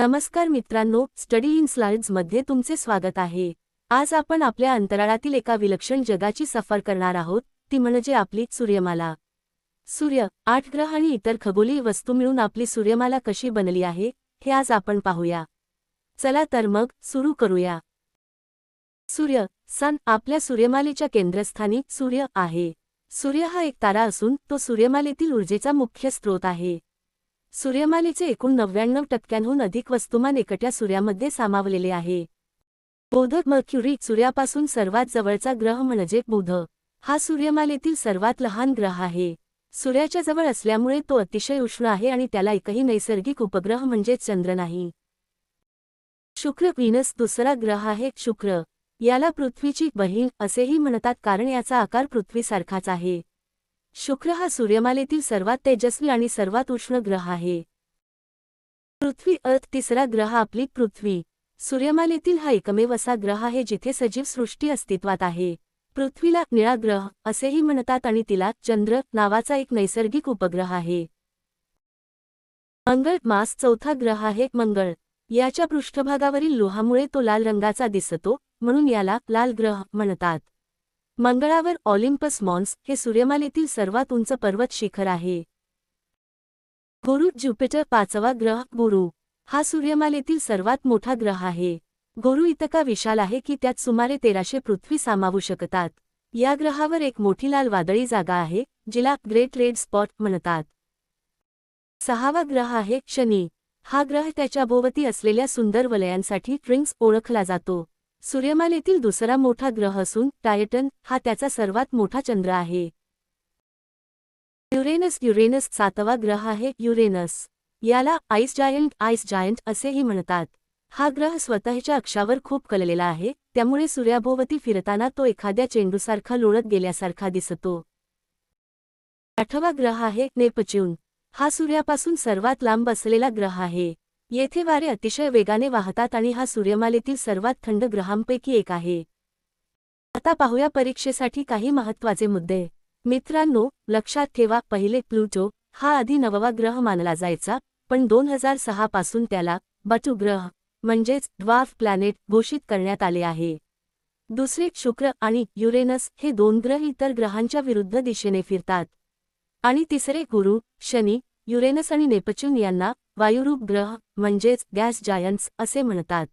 नमस्कार मित्रांनो study in स्लाइड्समध्ये तुमचे स्वागत आहे. आज आपण आपल्या अंतराळातील एका विलक्षण जगाची सफर करणार आहोत ती म्हणजे आपली सूर्यमाला. सूर्य आठ ग्रह आणि इतर खगोलीय वस्तू मिळून आपली सूर्यमाला कशी बनली आहे हे आज आपण पाहूया. चला तर मग सुरू करूया. सूर्य सन आपल्या सूर्यमालेच्या केंद्रस्थानी सूर्य आहे. सूर्य हा एक तारा असून तो सूर्यमालेतील ऊर्जेचा मुख्य स्रोत आहे. सूर्यमालेचे एकूण नव्याण्णव टक्क्यांहून अधिक वस्तुमान एकट्या सूर्यामध्ये सामावलेले आहे. बोध मर्क्युरी सूर्यापासून सर्वात जवळचा ग्रह म्हणजे बुध. हा सूर्यमालेतील सर्वात लहान ग्रह आहे. सूर्याच्या जवळ असल्यामुळे तो अतिशय उष्ण आहे आणि त्याला एकही नैसर्गिक उपग्रह म्हणजेच चंद्र नाही. शुक्र व्हीनस दुसरा ग्रह आहे शुक्र. याला पृथ्वीची बहीण असेही म्हणतात कारण याचा आकार पृथ्वीसारखाच आहे. शुक्र हा सूर्यमालेतील सर्वात तेजस्वी आणि सर्वात उष्ण ग्रह आहे. पृथ्वी अर्थ तिसरा ग्रह आपली पृथ्वी. सूर्यमालेतील हा एकमेव असा ग्रह आहे जिथे सजीव सृष्टी अस्तित्वात आहे. पृथ्वीला निळा ग्रह असेही म्हणतात आणि तिला चंद्र नावाचा एक नैसर्गिक उपग्रह आहे. मंगळ मास चौथा ग्रह आहे. मंगळ. याच्या पृष्ठभागावरील लोहामुळे तो लाल रंगाचा दिसतो म्हणून याला लाल ग्रह म्हणतात. मंगळावर ऑलिम्पस मॉन्स हे सूर्यमालेतील सर्वात उंच पर्वत शिखर आहे. गुरु ज्युपिटर पाचवा ग्रह गुरु. हा सूर्यमालेतील सर्वात मोठा ग्रह आहे. गुरु इतका विशाल आहे की त्यात सुमारे तेराशे पृथ्वी सामावू शकतात. या ग्रहावर एक मोठी लाल वादळी जागा आहे जिला ग्रेट रेड स्पॉट म्हणतात. सहावा ग्रह आहे शनी. हा ग्रह त्याच्या भोवती असलेल्या सुंदर वलयांसाठी ट्रिंग्स ओळखला जातो. सूर्यमालेतील दुसरा मोठा ग्रह असून टायटन हा त्याचा सर्वात मोठा चंद्र आहे. युरेनस युरेनस सातवा ग्रह आहे. युरेनस याला आईस जायंट आईस जायंट असेही म्हणतात. हा ग्रह स्वतःच्या अक्षावर खूप कललेला आहे त्यामुळे सूर्याभोवती फिरताना तो एखाद्या चेंडूसारखा लोळत गेल्यासारखा दिसतो. आठवा ग्रह आहे. नेपच्यून हा सूर्यापासून सर्वात लांब असलेला ग्रह आहे. येथे वारे अतिशय वेगाने वाहतात आणि हा सूर्यमालेतील सर्वात थंड ग्रहांपैकी एक आहे. आता पाहूया परीक्षेसाठी काही महत्त्वाचे मुद्दे. मित्रांनो लक्षात ठेवा पहिले प्लुटो हा आधी नववा ग्रह मानला जायचा पण दोन हजार सहा पासून त्याला बटू ग्रह म्हणजेच ड्वार्फ प्लॅनेट घोषित करण्यात आले आहे. दुसरे शुक्र आणि युरेनस हे दोन ग्रह इतर ग्रहांच्या विरुद्ध दिशेने फिरतात. आणि तिसरे गुरु शनी युरेनस आणि नेपच्यून यांना वायुरूप ग्रह म्हणजेच गॅस जायंट्स असे म्हणतात.